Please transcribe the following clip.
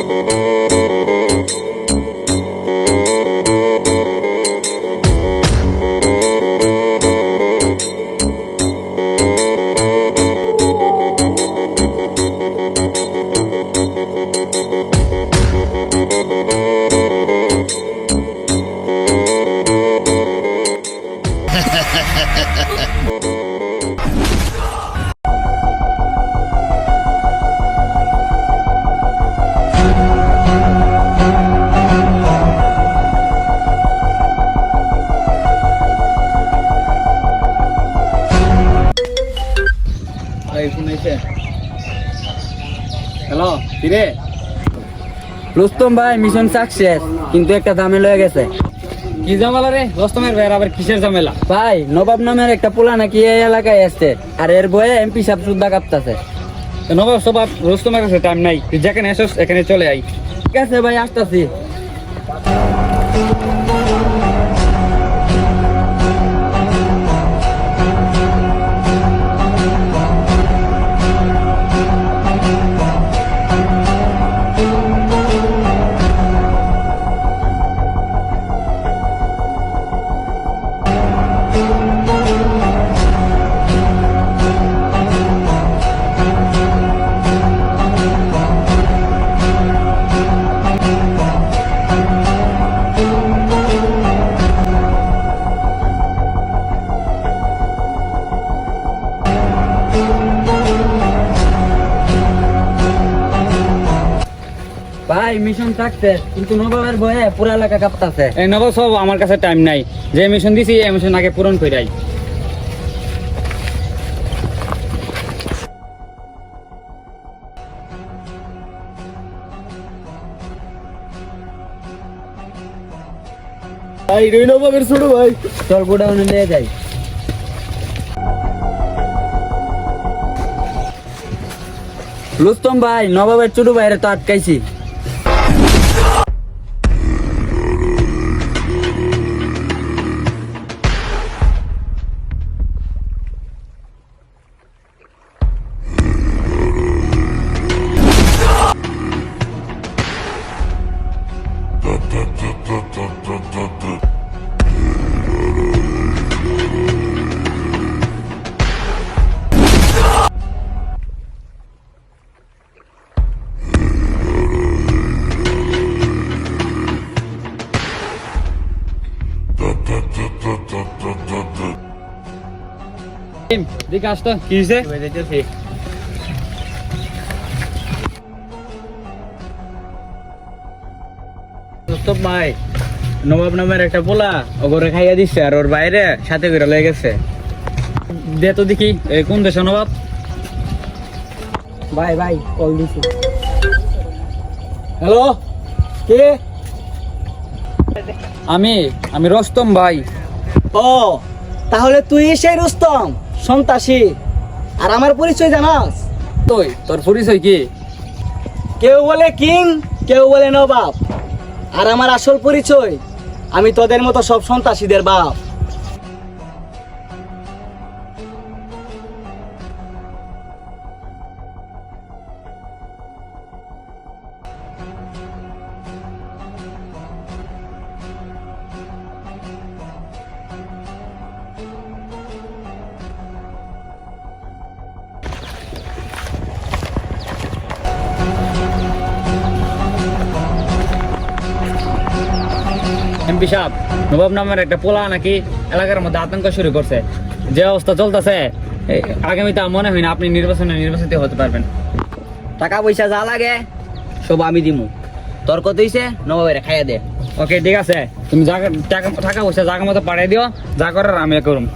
Ha ha ha ha ha! Hello কিরে? রুস্তম ভাই mission success কিন্তু একটা ঝামেলা হয়ে গেছে। কি ঝামেলা রে? রস্তমের ভাই আবার কিসের ঝামেলা? ভাই নবাব নামের একটা পোলা নাকি এই এলাকায় আসছে আর এর বয়ে এমপি সাহেব সুদ্ধা কাঁপতাছে। নবাব সবাব রুস্তমের কাছে টাইম নাই। তুই যেখানে আসস এখানে চলে আই ঠিক আছে ভাই আসতাছি। ভাই মিশন সাকসেস কিন্তু নবাবের বয়ে পুরা এলাকা কাঁপতাছে। এই নবাব সব আমার কাছে টাইম নাই। যে মিশন দিছি এই মিশন আগে পূরণ করে আই ভাই রই নবাবের ছোট ভাই। চল গোডাউনে নিয়ে যাই। রুস্তম ভাই নবাবের ছোট ভাইরে তো আটকাইছি। দিকে আসতো কি হয়েছে রুস্তম ভাই নবাব নামের একটা পোলা ওগরে খাইয়া দিচ্ছে আর ওর বাইরে সাথে করে লয়ে গেছে। দে তো দেখি কোন দেশে নবাব? ভাই ভাই কল দিছি। হ্যালো কে? আমি আমি রস্তম ভাই। ও তাহলে তুই সেই রুস্তম? সন্তাসী আর আমার পরিচয় জানাস? তুই তোর পরিচয় কি? কেউ বলে কিং কেউ বলে নবাব। আর আমার আসল পরিচয় আমি তোদের মতো সব সন্ত্রাসীদের বাপ। এমপি সাহেব, নবাব নামের একটা পোলা নাকি এলাকার মধ্যে আতঙ্ক শুরু করছে। যে অবস্থা চলতেছে আগামীতে মনে হয় না আপনি নির্বাচনে নির্বাচিত হতে পারবেন। টাকা পয়সা যা লাগে, সব আমি দিমু। তর্ক দিয়েছে নবাবের খাইয়া দে। ওকে, ঠিক আছে। তুমি টাকা পয়সা জায়গা মতো পাঠিয়ে দিও, যা করার আমি করুম।